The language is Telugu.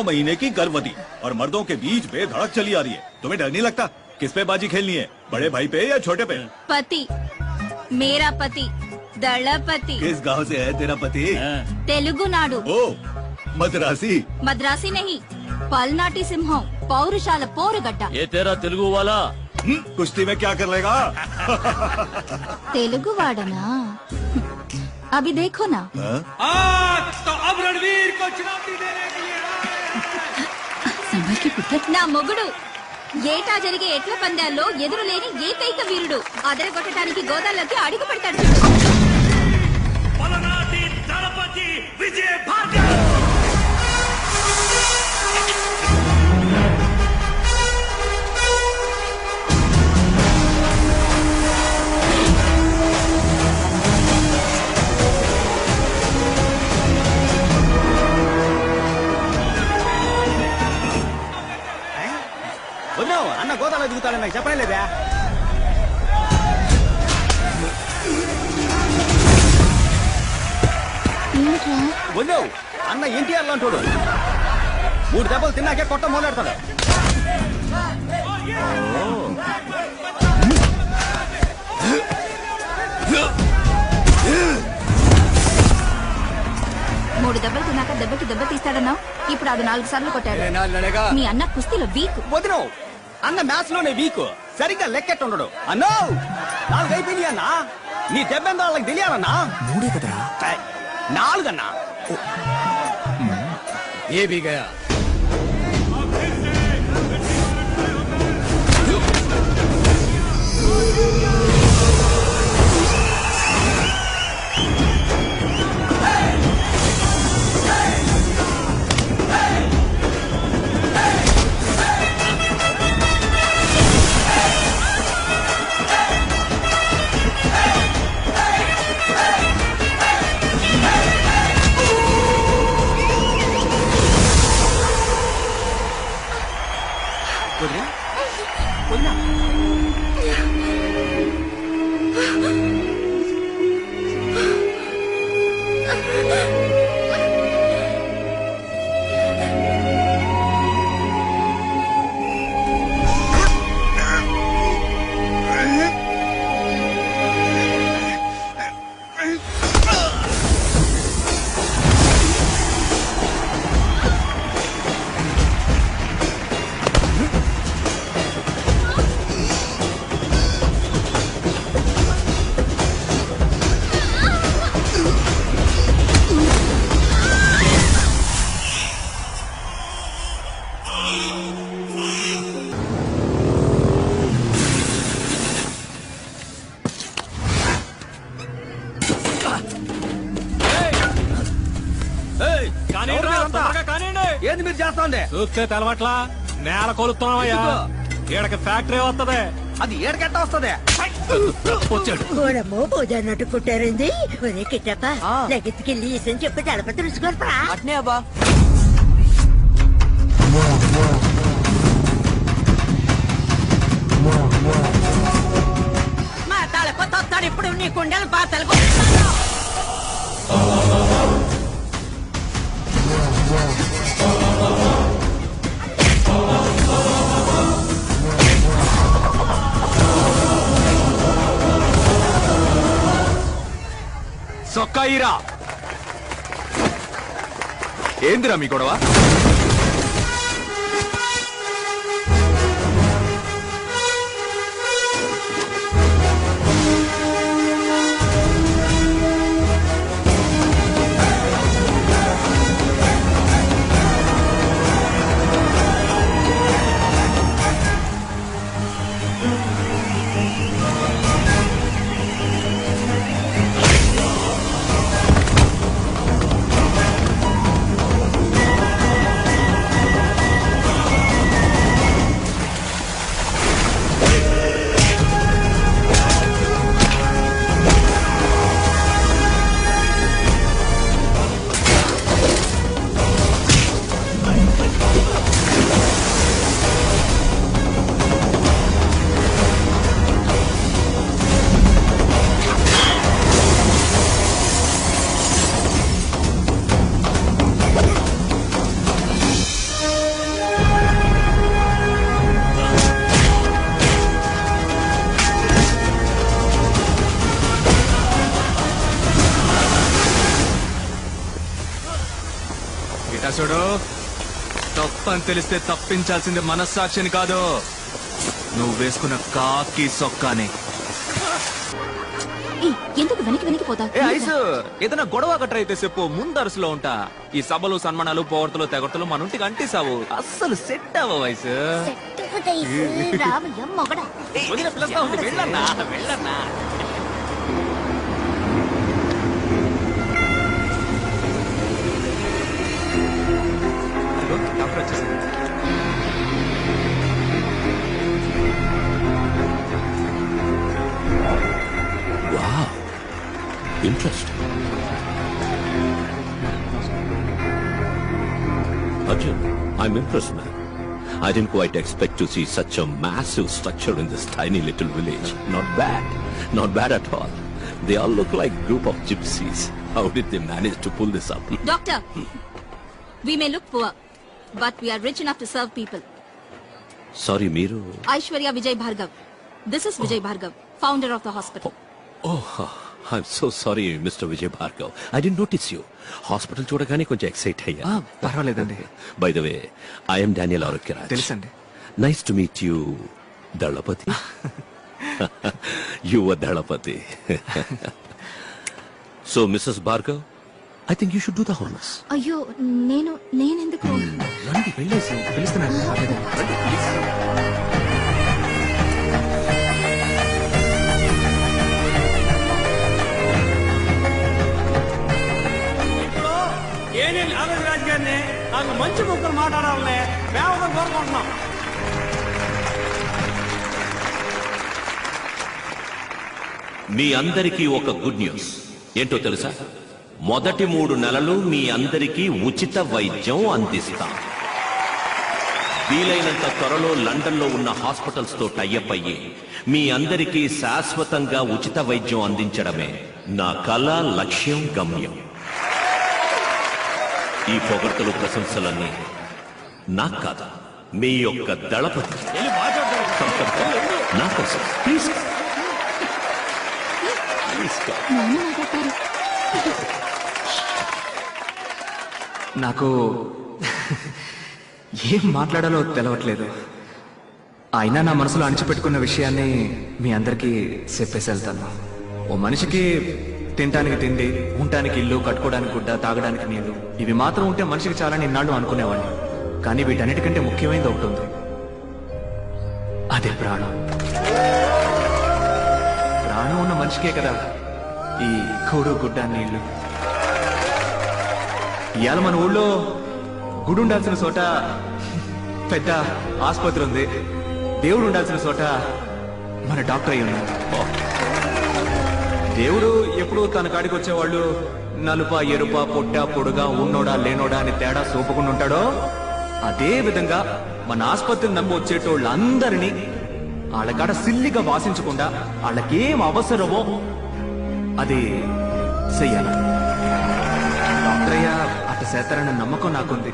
नौ महीने की गर्भवती और मर्दों के बीच बेधड़क चली आ रही है। तुम्हें डर नहीं लगता? किस पे बाजी खेलनी है? बड़े भाई पे या छोटे पे? पति। मेरा पति। दड़पति किस गाँव से है तेरा पति? हाँ। तेलुगु नाडु। ओ मद्रासी। मद्रासी नहीं पलनाटी सिंह पौरुशाल पोरगड्डा। ये तेरा तेलुगु वाला। हम्म, कुश्ती में क्या कर लेगा? तेलुगु वाडना अभी देखो ना। हाँ? आ, तो अब रणवीर को चुनौती देने के लिए నా మొగుడు. ఏటా జరిగే ఎట్ల పందాల్లో ఎదురులేని ఏకైక వీరుడు. అదరగొట్టడానికి గోదాల్లోకి అడుగు పెడతాడు. గోదాలో దిగుతాడని నాకు చెప్పనే లేదా. ఏంట్రా? వద్దావు అన్న ఎన్టీఆర్ లాంటోడు మూడు దెబ్బలు తిన్నాకే కొట్ట మొదలెడతాడు మూడు దెబ్బలు తిన్నాక దెబ్బకి దెబ్బ తీస్తాడన్నావు? ఇప్పుడు అది నాలుగు సార్లు కొట్టాడు. మీ అన్న కుస్తీలో వీక్. వదినవు అన్న మ్యాచ్లోనే వీక్ సరిగ్గా లెక్కెట్టు ఉండడు. అన్నో! నాలుగు అయిపోయింది అన్న. నీ దెబ్బెంత వాళ్ళకి తెలియాలన్నా. మూడే కదరా? ఏయ్, నాలుగన్నా. ఏ भी ఏంది మీరు చేస్తోంది? చూస్తే తెలవట్లా? నేల కొలుస్తున్నావయ్యా. ఎందుకు? ఈడకి ఫ్యాక్టరీ వస్తది అది ఏడకెట్ట వస్తుంది? వచ్చాడు. గోడమో భోజనట్టు కుట్టారండి ఒరే కిట్టప్ప లగెత్తుకెళ్ళి చెప్పి అట్నే అబ్బా. కుండలు పాతలు సొక్కాయిరా. ఏందిరా మీ గొడవ? చూడు తప్పని తెలిస్తే తప్పించాల్సింది మనస్సాక్షిని కాదు. నువ్వు వేసుకున్న కాకి సొక్కాని. ఎందుకు వెనక్కి వెనక్కి పోతా? ఏ ఐసు ఏదైనా గొడవ గట్ర అయితే చెప్పు ముందరుసులో ఉంటా. ఈ సభలు సన్మానాలు పోగొడతలు తెగొడతలు మన ఇంటికి అంటిసావు. అస్సలు సెట్ అవ్వ వయసు రావయ్య మొగడా. వదిన పిలుస్తా ఉంది వెళ్ళన్నా వెళ్ళన్నా. Arjun, I'm impressed, man. I didn't quite expect to see such a massive structure in this tiny little village. Not bad. Not bad at all. They all look like group of gypsies. How did they manage to pull this up? Doctor, we may look poor, but we are rich enough to serve people. Sorry, Miru. Aishwarya Vijay Bhargav. This is Vijay oh. Bhargav, founder of the hospital. Oh. oh. I'm so sorry, Mr. Vijay Bhargav. I didn't notice you. Hospital చూడగానే కొంచెం ఎక్సైట్ ఆ, అయ్యా పర్వాలేదండి by the way I'm Daniel Arogyaraj తెలుసండి. నైస్ టు మీట్ యూ దళపతి యువ దళపతి so Mrs Bhargav I think you should do the honours అయ్యో నేను నేనెందుకు? రండి వెళ్ళేసి పిలుస్తున్నాను. మాట్లాడాలని మేము కోరుకుంటున్నాం. మీ అందరికీ ఒక గుడ్ న్యూస్. ఏంటో తెలుసా? మొదటి మూడు నెలలు మీ అందరికీ ఉచిత వైద్యం అందిస్తాం. వీలైనంత త్వరలో లండన్లో ఉన్న హాస్పిటల్స్తో టైఅప్ అయ్యి మీ అందరికీ శాశ్వతంగా ఉచిత వైద్యం అందించడమే నా కళ లక్ష్యం గమ్యం. ఈ పొగడ్తలు ప్రశంసలన్నీ నాకు కాదు మీ యొక్క దళపతి. నా కోసం. ప్లీజ్ నాకు ఏం మాట్లాడాలో తెలవట్లేదు. అయినా నా మనసులో అణిచిపెట్టుకున్న విషయాన్ని మీ అందరికీ చెప్పేసి వెళ్తాను ఓ మనిషికి తినటానికి తిండి ఉండటానికి ఇల్లు కట్టుకోవడానికి గుడ్డ తాగడానికి నీళ్ళు ఇవి మాత్రం ఉంటే మనిషికి చాలా ఇన్నాళ్ళు అనుకునేవాడిని. కానీ వీటన్నిటికంటే ముఖ్యమైనది ఒకటి ఉంది. అదే ప్రాణం. ప్రాణం ఉన్న మనిషికే కదా ఈ కూడు గుడ్డ నీళ్ళు ఇవాళ మన ఊళ్ళో గుడి ఉండాల్సిన చోట పెద్ద ఆసుపత్రి ఉంది. దేవుడు ఉండాల్సిన చోట మన డాక్టర్ అయ్యి ఉన్నాడు. దేవుడు ఎప్పుడు తన కాడికి వచ్చేవాళ్ళు నలుప ఎరుప పొట్ట పొడుగా ఉన్నోడా లేనోడా అని తేడా చూపకుండా ఉంటాడో అదే విధంగా మన ఆసుపత్రిని నమ్మి వచ్చేటోళ్ళందరినీ వాళ్ళకాడ సిల్లిగా వాసించకుండా వాళ్ళకేం అవసరమో అది చెయ్యాల. డాక్టర్ అయ్యా అట్ట చేస్తారన్న నమ్మకం నాకుంది.